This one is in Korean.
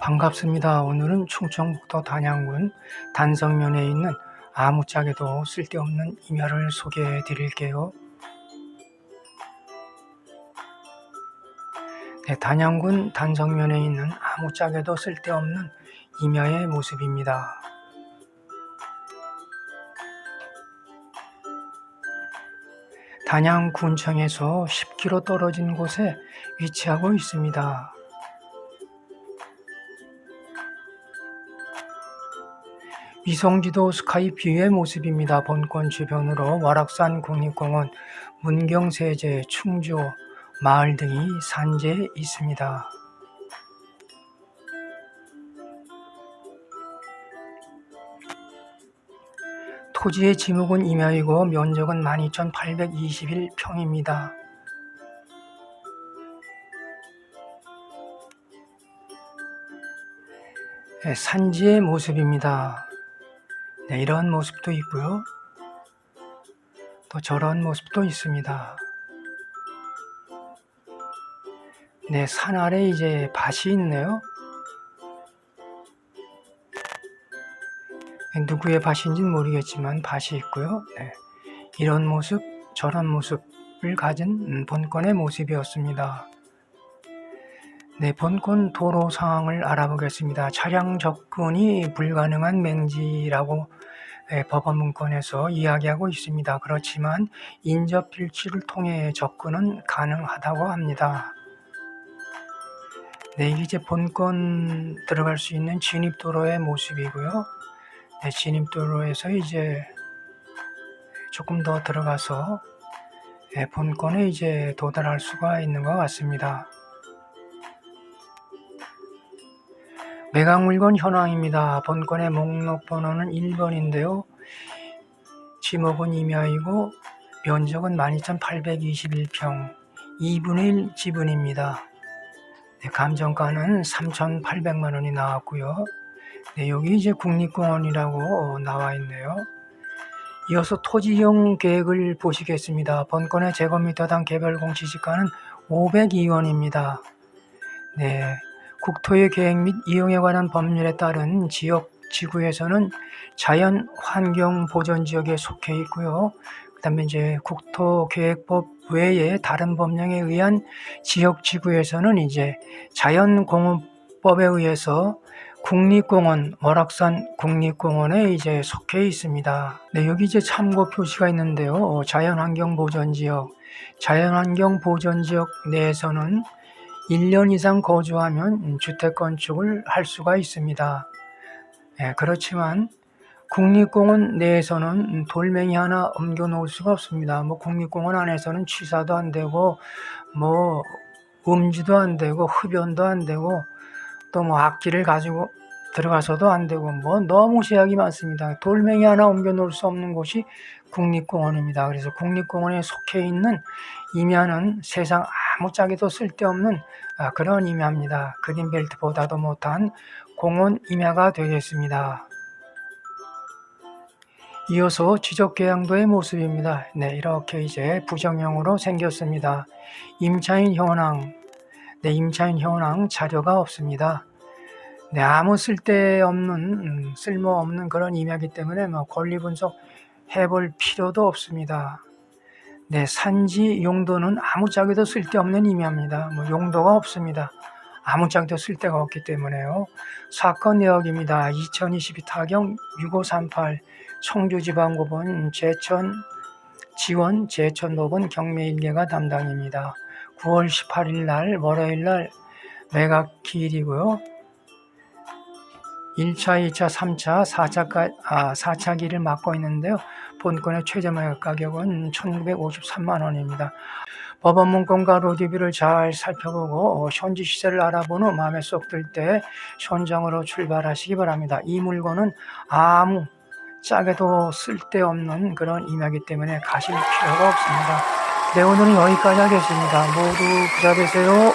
반갑습니다. 오늘은 충청북도 단양군 단성면에 있는 아무짝에도 쓸데없는 임야를 소개해 드릴게요. 네, 단양군 단성면에 있는 아무짝에도 쓸데없는 임야의 모습입니다. 단양군청에서 10km 떨어진 곳에 위치하고 있습니다. 위성지도 스카이뷰의 모습입니다. 본권 주변으로 월악산 국립공원, 문경세제, 충주, 마을 등이 산재해 있습니다. 토지의 지목은 임야이고 면적은 12,821평입니다. 네, 산지의 모습입니다. 네, 이런 모습도 있고요. 또 저런 모습도 있습니다. 네, 산 아래 이제 밭이 있네요. 누구의 밭인지는 모르겠지만 밭이 있고요. 네, 이런 모습, 저런 모습을 가진 음, 본권의 모습이었습니다. 네, 본권 도로 상황을 알아보겠습니다. 차량 접근이 불가능한 맹지라고 네, 법원 문건에서 이야기하고 있습니다. 그렇지만 인접 필지를 통해 접근은 가능하다고 합니다. 네, 이제 본권 들어갈 수 있는 진입 도로의 모습이고요. 네, 진입도로에서 이제 조금 더 들어가서 네, 본권에 이제 도달할 수가 있는 것 같습니다. 매각 물건 현황입니다. 본건의 목록 번호는 1번인데요. 지목은 임야이고 면적은 12,821평 2분의 1 지분입니다. 네, 감정가는 3,800만 원이 나왔고요. 네, 여기 이제 국립공원이라고 나와 있네요. 이어서 토지 이용 계획을 보시겠습니다. 본건의 제곱미터당 개별 공시지가는 502원입니다. 네, 국토의 계획 및 이용에 관한 법률에 따른 지역 지구에서는 자연 환경 보전 지역에 속해 있고요. 그다음에 이제 국토계획법 외에 다른 법령에 의한 지역 지구에서는 이제 자연공원법에 의해서 국립공원, 월악산 국립공원에 이제 속해 있습니다. 네, 여기 이제 참고 표시가 있는데요. 어, 자연환경 보전지역, 자연환경 보전지역 내에서는 1년 이상 거주하면 주택 건축을 할 수가 있습니다. 예, 그렇지만 국립공원 내에서는 돌멩이 하나 옮겨 놓을 수가 없습니다. 뭐 국립공원 안에서는 취사도 안 되고 뭐 음지도 안 되고 흡연도 안 되고 또 뭐 악기를 가지고 들어가서도 안 되고 뭐 너무 제약이 많습니다. 돌멩이 하나 옮겨 놓을 수 없는 곳이 국립공원입니다. 그래서 국립공원에 속해 있는 임야는 세상 아무짝에도 쓸데없는 아, 그런 임야입니다. 그린벨트보다도 못한 공원 임야가 되겠습니다. 이어서 지적계양도의 모습입니다. 네, 이렇게 이제 부정형으로 생겼습니다. 임차인 현황, 네, 임차인 현황 자료가 없습니다. 네, 아무 쓸데없는, 음, 쓸모없는 그런 임야이기 때문에 뭐 권리 분석 해볼 필요도 없습니다. 네, 산지 용도는 아무짝에도 쓸데없는 임야입니다. 뭐 용도가 없습니다. 아무짝에도 쓸데가 없기 때문에요. 사건 내역입니다. 2022 타경 6538 청주지방법원 제천 지원 제천법원 경매1개가 담당입니다. 9월 18일 날 월요일 날 매각 기일이고요. 1차, 2차, 3차, 4차까, 아, 4차 기를 맡고 있는데요. 본건의 최저 매각 가격은 1953만 원입니다. 법원 문건과 로드뷰를 잘 살펴보고 현지 시세를 알아본 후 마음에 쏙 들 때 현장으로 출발하시기 바랍니다. 이 물건은 아무 짝에도 쓸데없는 그런 임야기 때문에 가실 필요가 없습니다. 네, 오늘은 여기까지 하겠습니다. 모두 부자 되세요.